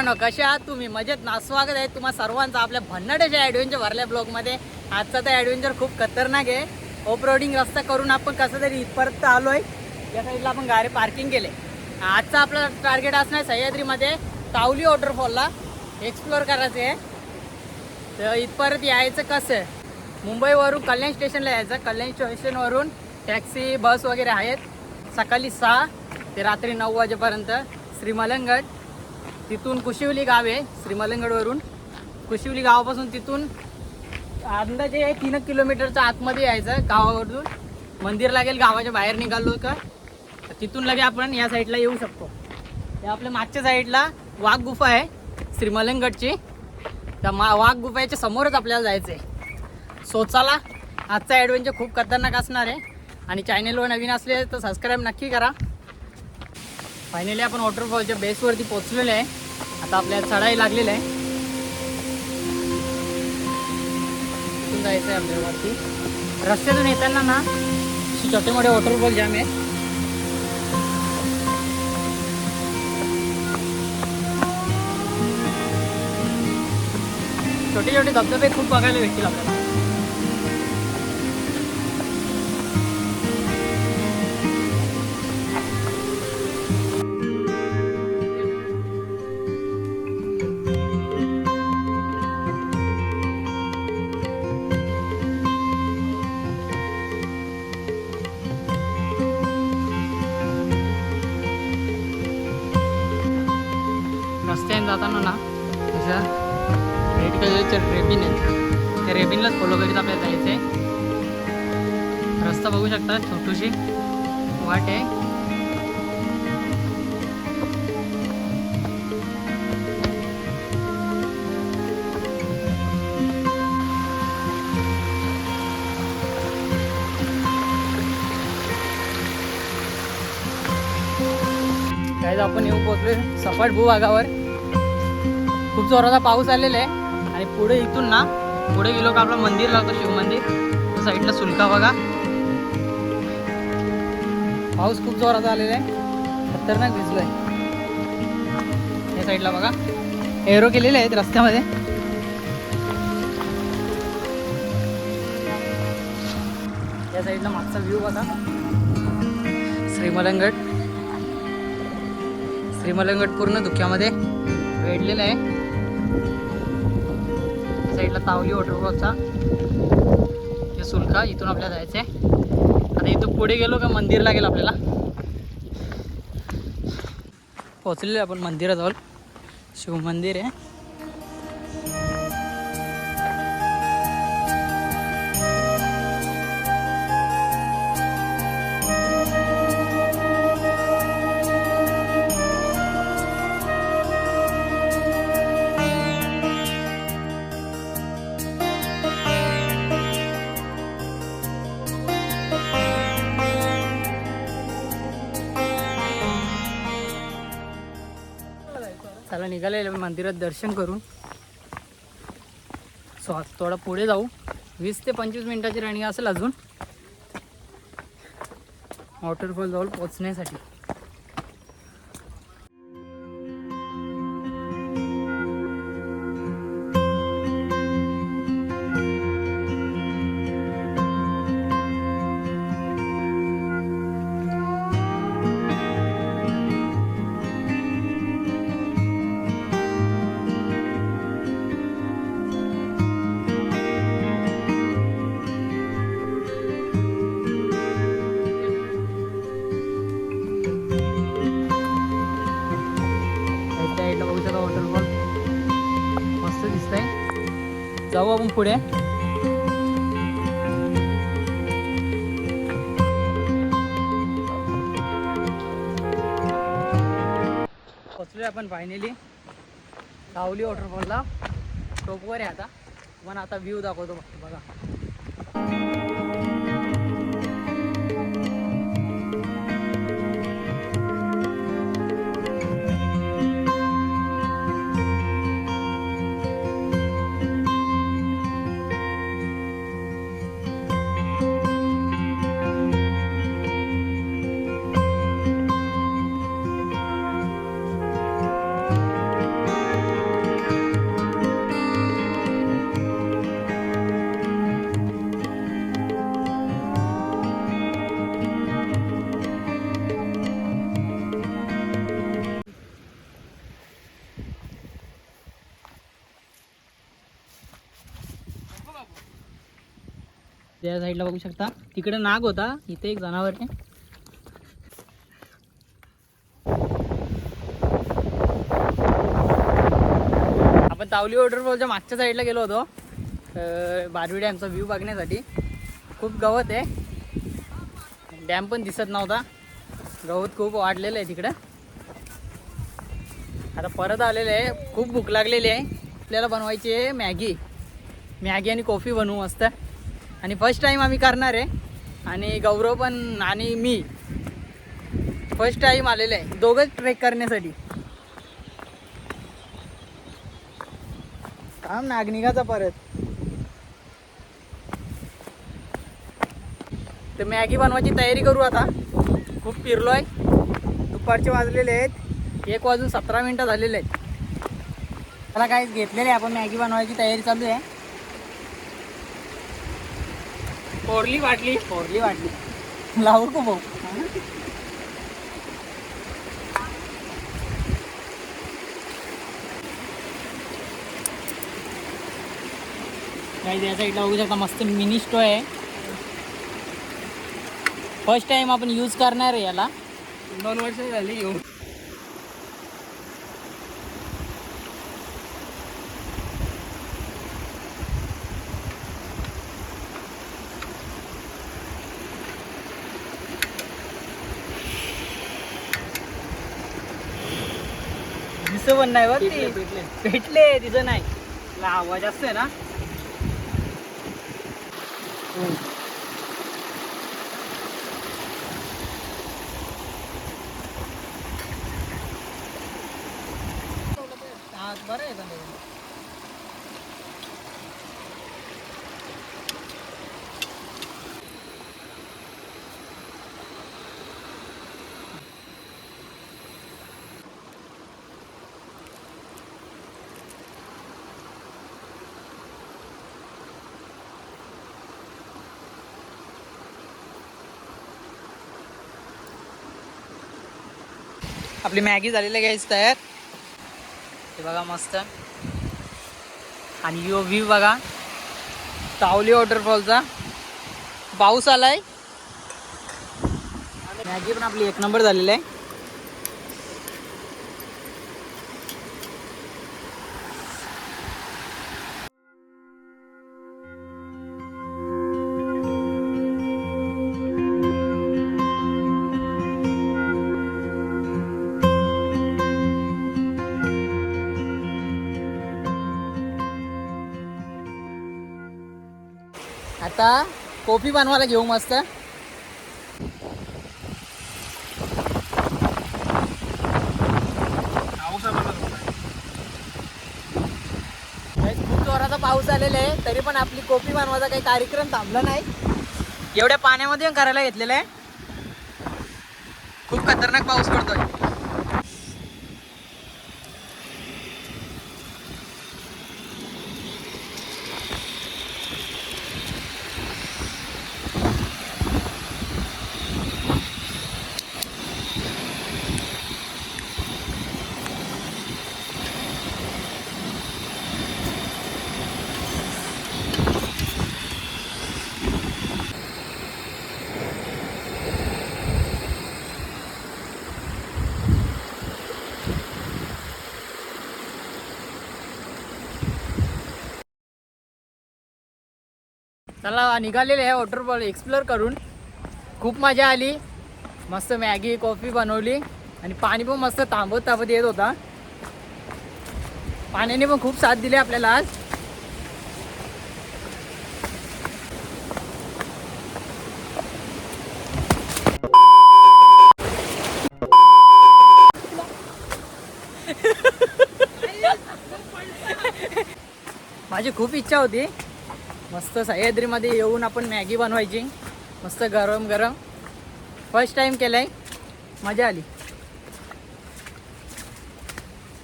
मित्रांनो कसे आहात तुम्ही? मजेत ना? स्वागत आहे तुम्हा सर्वांचं आपल्या भन्नाट्याच्या ॲडव्हेंचर भरल्या ब्लॉगमध्ये आजचा तर ॲडव्हेंचर खूप खतरनाक आहे. ऑफ रोडिंग रस्ता करून आपण कसं तरी इथपर्यंत आलो आहे या साईडला आपण गाडी पार्किंग केले. आजचा आपला टार्गेट असणार सह्याद्रीमध्ये तावली वॉटरफॉलला एक्सप्लोअर करायचं आहे तर इथपर्यंत यायचं कसं? आहे मुंबईवरून कल्याण स्टेशनला यायचं. कल्याण स्टेशनवरून टॅक्सी बस वगैरे आहेत. सकाळी सहा ते रात्री नऊ वाजेपर्यंत श्रीमलंगड तिथून कुशिवली गाव आहे श्रीमलंगडवरून. कुशिवली गावापासून तिथून अंदाजे तीन किलोमीटरच्या आतमध्ये यायचं गावावरून. मंदिर लागेल गावाच्या बाहेर निघालो का तर तिथून लगे आपण या साईडला येऊ शकतो. या आपल्या मागच्या साईडला वाघ गुफा आहे श्रीमलंगडची. त्या मा वाघ गुफाच्या समोरच आपल्याला जायचं आहे सोचाला आजचा ॲडव्हेंचर खूप खतरनाक असणार आहे. आणि चॅनेलवर नवीन असले तर सबस्क्राईब नक्की करा. फायनली आपण वॉटरफॉलच्या बेसवरती पोचलेलो आहे. आता आपल्याला चढाई लागलेलं आहे. तिथून जायचं आहे आपल्यावरती रस्त्यातून येताना ना छोटे मोठे वॉटरफॉल जाम आहे. छोटे छोटे धबधबे खूप बघायला भेटतील आपल्याला. जाताना ना त्याच्या रेड कलरचे रेबिन आहेत. त्या रेबिनलाच फॉलो करीत आपल्याला जायचं आहे रस्ता बघू शकता छोटूशी वाट आहे. आपण येऊ पोहोचलो सपाट भूभागावर. जोराचा पाऊस आलेला आहे. आणि पुढे इथून ना पुढे गेलो का आपलं मंदिर लागतं शिवमंदिर त्या साईडला सुलका बघा. पाऊस खूप जोराचा आलेला आहे. खतरनाक दिसलोय. या साईडला बघा. एरो केलेले आहेत रस्त्यामध्ये. या साईडला मागचा व्ह्यू बघा. श्रीमलंगड श्रीमलंगड पूर्ण धुक्यामध्ये वेढलेलं आहे. साईडला तावली वॉटरफॉलचा हे सुलका इथून आपल्याला जायचं आहे आता इथून पुढे गेलो का मंदिर लागेल आपल्याला. पोचलेलं आपण मंदिराजवळ. शिवमंदिर आहे. चला निघालेलं मंदिरात दर्शन करून. सो आज थोडा पुढे जाऊ. वीस ते पंचवीस मिनिटाची रनिंग असेल अजून. वॉटरफॉल जवळ पोचण्यासाठी जाऊ आपण पुढे. पोचलोय आपण फायनली सावली वॉटरफॉलला टोपवर आहे आता. पण आता व्ह्यू दाखवतो बघा. त्या साईडला बघू शकता. तिकडे नाग होता. इथे एक जनावर आहे. आपण तावली वॉटरफॉलच्या मागच्या साईडला गेलो होतो. बारवी डॅमचा व्ह्यू बघण्यासाठी. खूप गवत आहे. डॅम पण दिसत नव्हता. गवत खूप वाढलेलं आहे तिकडं. आता परत आलेलं आहे. खूप भूक लागलेली आहे. आपल्याला बनवायची आहे मॅगी. मॅगी आणि कॉफी बनवू मस्त. आणि फर्स्ट टाईम आम्ही करणार आहे. आणि गौरव पण आणि मी. फर्स्ट टाईम आलेलं आहे. दोघंच ट्रेक करण्यासाठी. काम नागनिकाचा परत. तर मॅगी बनवायची तयारी करू आता. खूप फिरलो आहे. दुपारचे वाजलेले आहेत. एक वाजून सतरा मिनटं झालेले आहेत. त्याला काहीच घेतलेले आपण मॅगी बनवायची तयारी चालू आहे. फोडली वाटली. फोडली वाटली. लावू का भाऊ? काही या साईडला बघू शकता मस्त मिनी स्टो आहे. फर्स्ट टाइम आपण यूज करणार आहे याला. दोन वर्ष झाली घेऊन. दिसं पण नाही बघ ती. भेटले तिचं नाही. आवाज असतोय ना हा, बरं आहे पण हे. आपली मॅगी झालेली घ्यायची तयार. हे बघा मस्त. आणि यो व्ह्यू बघा. तावली वॉटरफॉलचा पाऊस आलाय. मॅगी पण आपली एक नंबर झालेली आहे. आता कॉफी बनवायला घेऊ मस्त. खूप जोराचा पाऊस आलेला आहे तरी पण आपली कॉफी बनवायचा काही कार्यक्रम थांबला नाही. एवढ्या पाण्यामध्ये पण करायला घेतलेलं आहे. खूप खतरनाक पाऊस पडतोय. चला निघालेले आहे वॉटरफॉल एक्सप्लोर करून. खूप मजा आली. मस्त मॅगी कॉफी बनवली. आणि पाणी पण मस्त थांबत थांबत येत होता. पाण्याने पण खूप साथ दिली आपल्याला आज. माझी खूप इच्छा होती. मस्त सह्याद्रीमध्ये येऊन आपण मॅगी बनवायची. मस्त गरम गरम. फर्स्ट टाइम केलंय. मजा आली.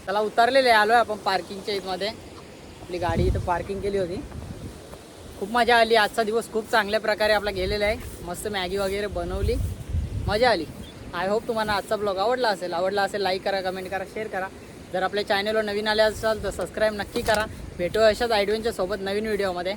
त्याला उतरलेले आलो आहे आपण पार्किंगच्या इथमध्ये. आपली गाडी इथं पार्किंग केली होती. खूप मजा आली. आजचा दिवस खूप चांगल्या प्रकारे आपला गेलेला आहे. मस्त मॅगी वगैरे बनवली. मजा आली. आय होप तुम्हाला आजचा ब्लॉग आवडला असेल. आवडला असेल लाईक करा कमेंट करा शेअर करा. जर आपल्या चॅनलवर नवीन आले असाल तर सबस्क्राईब नक्की करा. भेटू अशाच आयडिओच्या सोबत नवीन व्हिडिओमध्ये